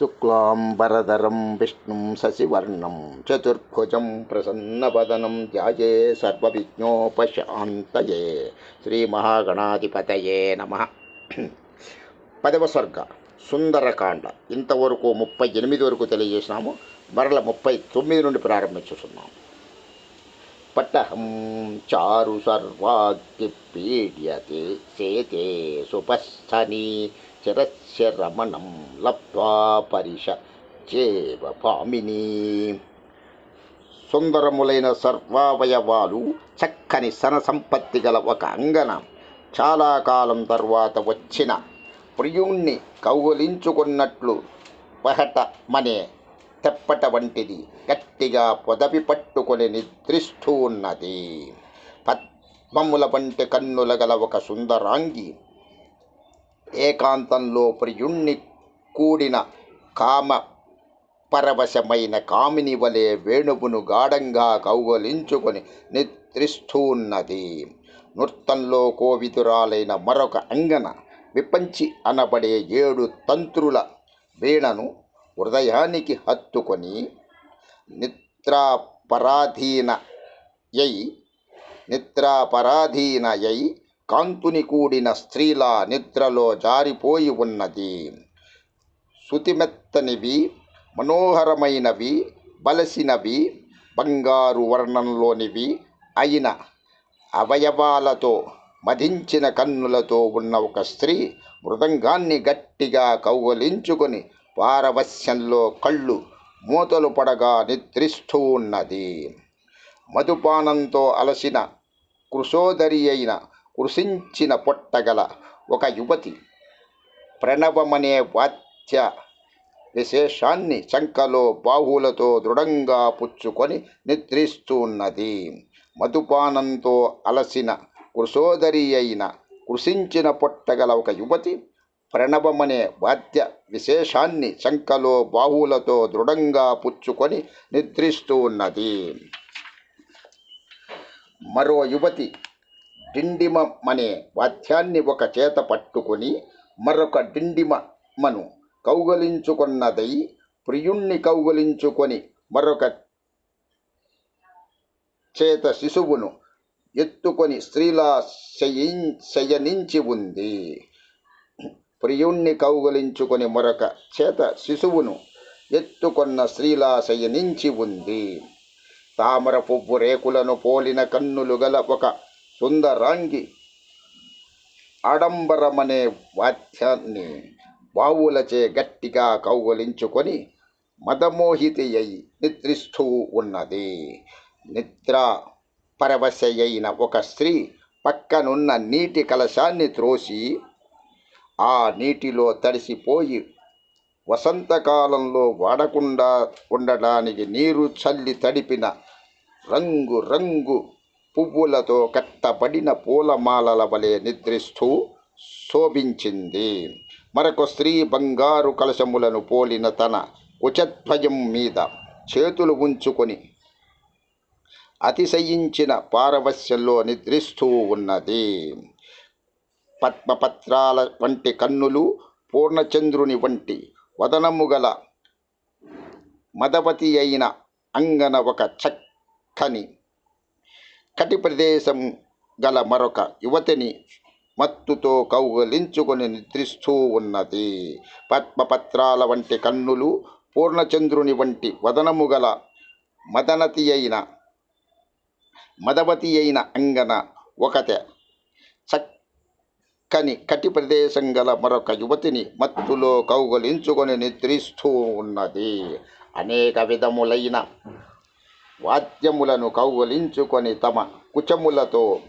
శుక్లాంబరధరం విష్ణుం శశివర్ణం చతుర్భుజం ప్రసన్నవదనం ధ్యాయే సర్వవిఘ్నోపశాంతయే. శ్రీమహాగణాధిపతయే నమ. పదవ స్వర్గ సుందరకాండ. ఇంతవరకు ముప్పై ఎనిమిది వరకు తెలియజేసినాము. మరల ముప్పై తొమ్మిది నుండి ప్రారంభించుతున్నాము పట్టహం చారు సర్వాగ్ని పీడ్యతే సేతే సుపస్థని. చిరస్య రమణం లబ్ధ్వా పరిష చేవ పామిని సుందరములైన సర్వావయవాలు చక్కని సన సంపత్తి గల ఒక అంగన। చాలా కాలం తర్వాత వచ్చిన ప్రియుణ్ణి కౌగులించుకున్నట్లు పహట మనే తెప్పట వంటిది గట్టిగా పొదవి పట్టుకొని నిద్రిస్తూ ఉన్నది పద్మముల వంటి కన్నుల గల ఒక సుందరాంగి ఏకాంతంలో ప్రియుణ్ణి కూడిన కామ పరవశమైన కామిని వలె వేణువును గాఢంగా కౌగలించుకొని నిద్రిస్తున్నది. నృత్తంలో కోవిదురాలైన మరొక అంగన విపంచి అనబడే ఏడు తంత్రుల వీణను హృదయానికి హత్తుకొని నిద్రాపరాధీన నిద్రాపరాధీనయై కాంతుని కూడిన స్త్రీల నిద్రలో జారిపోయి ఉన్నది. శుతిమెత్తనివి మనోహరమైనవి బలసినవి బంగారు వర్ణంలోనివి అయిన అవయవాలతో మధించిన కన్నులతో ఉన్న ఒక స్త్రీ మృదంగాన్ని గట్టిగా కౌగలించుకొని పారవశ్యంలో కళ్ళు మూతలు పడగా నిద్రిస్తూ ఉన్నది. మధుపానంతో అలసిన కృషోదరి అయిన కృషించిన పొట్టగల ఒక యువతి ప్రణవమనే వాద్య విశేషాన్ని చంకలో బాహువులతో దృఢంగా పుచ్చుకొని నిద్రిస్తూ ఉన్నది మధుపానంతో అలసిన కృశోదరి అయిన కృషించిన పొట్టగల ఒక యువతి ప్రణవమనే వాద్య విశేషాన్ని చంకలో బాహువులతో దృఢంగా పుచ్చుకొని నిద్రిస్తూ ఉన్నది మరో యువతి డిండిమమనే వాద్యాన్ని ఒక చేత పట్టుకొని మరొక డిండిమను కౌగలించుకున్నదై ప్రియుణ్ణి కౌగలించుకొని మరొక చేత శిశువును ఎత్తుకొని స్త్రీలా శయనించి ఉంది. ప్రియుణ్ణి కౌగలించుకొని మరొక చేత శిశువును ఎత్తుకొన్న స్త్రీలా శయనించి ఉంది. తామర పువ్వు రేకులను పోలిన కన్నులు గల ఒక సుందరాంగి. ఆడంబరమనే వాద్యాన్ని బావులచే గట్టిగా కౌగులించుకొని మదమోహితి అయి నిద్రిస్తూ ఉన్నది. నిద్ర పరవశయైన ఒక స్త్రీ పక్కనున్న నీటి కలశాన్ని త్రోసి ఆ నీటిలో తడిసిపోయి వసంతకాలంలో వాడకుండా ఉండడానికి నీరు చల్లి తడిపిన రంగు రంగు పువ్వులతో కట్టబడిన పూలమాలల వలె నిద్రిస్తూ శోభించింది. మరొక స్త్రీ బంగారు కలశములను పోలిన తన కుచద్వయం మీద చేతులు ఉంచుకొని అతిశయించిన పారవశ్యంలో నిద్రిస్తూ ఉన్నది. పద్మపత్రాల వంటి కన్నులు పూర్ణచంద్రుని వంటి వదనము గల మదవతి అయిన అంగన ఒక చక్కని కటి ప్రదేశం గల మరొక యువతిని మత్తుతో కౌగలించుకొని నిద్రిస్తూ ఉన్నది. పద్మపత్రాల వంటి కన్నులు పూర్ణచంద్రుని వంటి వదనము గల మదనతి అయిన మదవతి అయిన అంగన ఒకతే. చక్కని కటి ప్రదేశం గల మరొక యువతిని మత్తులో కౌగలించుకొని నిద్రిస్తూ ఉన్నది. అనేక విధములైన వాద్యములను కౌగలించుకొని తమ కుచములతో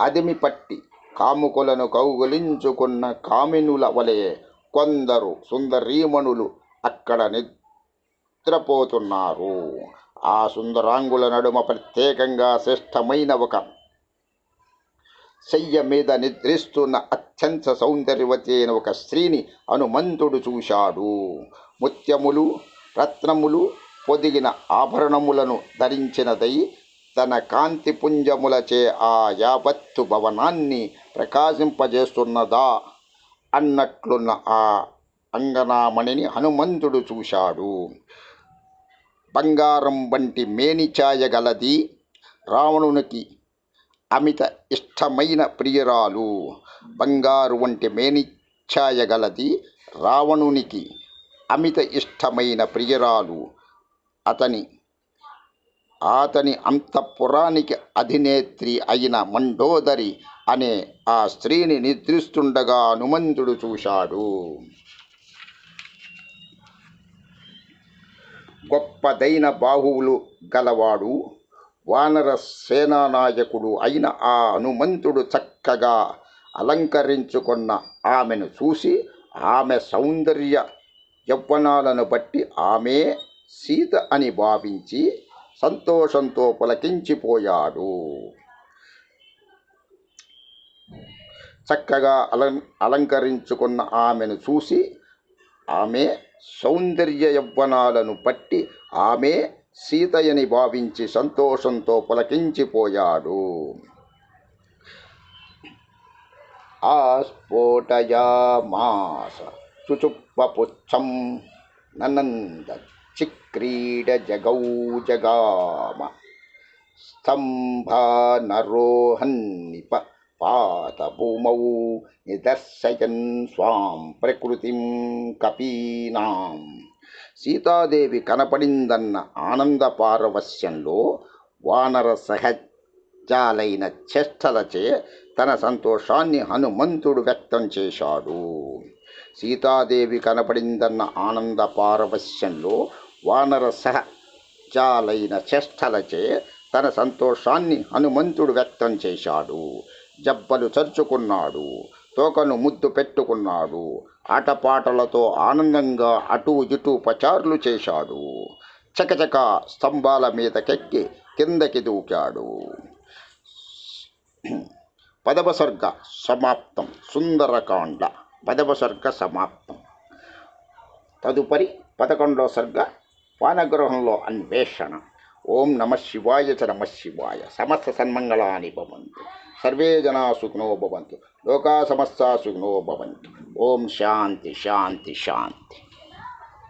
అదిమి పట్టి కాముకులను కౌగలించుకున్న కామినుల వలె కొందరు సుందరీమణులు అక్కడ నిద్రపోతున్నారు. ఆ సుందరాంగుల నడుమ ప్రత్యేకంగా శ్రేష్టమైన ఒక శయ్య మీద నిద్రిస్తున్న అత్యంత సౌందర్యవతి అయిన ఒక స్త్రీని హనుమంతుడు చూశాడు. ముత్యములు రత్నములు పొదిగిన ఆభరణములను ధరించినదై తన కాంతి పుంజములచే ఆ యావత్తు భవనాన్ని ప్రకాశింపజేస్తున్నదా అన్నట్లున్న ఆ అంగనామణిని హనుమంతుడు చూశాడు. బంగారం వంటి మేనిఛాయ గలది రావణునికి అమిత ఇష్టమైన ప్రియురాలు. బంగారు వంటి మేనిఛాయ గలది రావణునికి అమిత ఇష్టమైన ప్రియురాలు. అతని అతని అంతఃపురానికి అధినేత్రి అయిన మండోదరి అనే ఆ స్త్రీని నిద్రిస్తుండగా హనుమంతుడు చూశాడు. గొప్పదైన బాహువులు గలవాడు వానర సేనానాయకుడు అయిన ఆ హనుమంతుడు చక్కగా అలంకరించుకున్న ఆమెను చూసి ఆమె సౌందర్య యవ్వనాలను బట్టి ఆమె సీత అని భావించి సంతోషంతో పులకించిపోయాడు. చక్కగా అలం అలంకరించుకున్న ఆమెను చూసి ఆమె సౌందర్య యవ్వనాలను పట్టి ఆమె సీతయని భావించి సంతోషంతో పులకించిపోయాడు. ఆ స్ఫోటయామాస చుచుప్పపుచ్చం ననంద చిక్రీడ జగౌ జగామ స్తంభా నరోహన్నిప పాతభూమౌ నిదర్శయన్ స్వాం ప్రకృతిం కపీనాం. సీతాదేవి కనపడిందన్న ఆనంద పారవస్యంలో వానర సహజాలైన చేష్టలచే తన సంతోషాన్ని హనుమంతుడు వ్యక్తం చేశాడు. సీతాదేవి కనపడిందన్న ఆనంద పారవశ్యంలో వానర సహజాలైన చేష్టలచే తన సంతోషాన్ని హనుమంతుడు వ్యక్తం చేశాడు. జబ్బలు చరుచుకున్నాడు తోకను ముద్దు పెట్టుకున్నాడు ఆటపాటలతో ఆనందంగా అటు ఇటు పచారులు చేశాడు. చకచక స్తంభాల మీదకెక్కి కిందకి దూకాడు. పదవ సర్గ సమాప్తం. సుందరకాండ. పదవ సర్గ సమాప్తం. తదుపరి పదకొండవ సర్గ పానగృహంలో అన్వేషణ. ఓం నమ శివాయ చ నమ శివాయ. సమస్త సన్మంగళాని భవంతు. సర్వే జనా సుఖినో భవంతు. లోకా సమస్త సుఖినో భవంతు. ఓం శాంతి శాంతి శాంతి.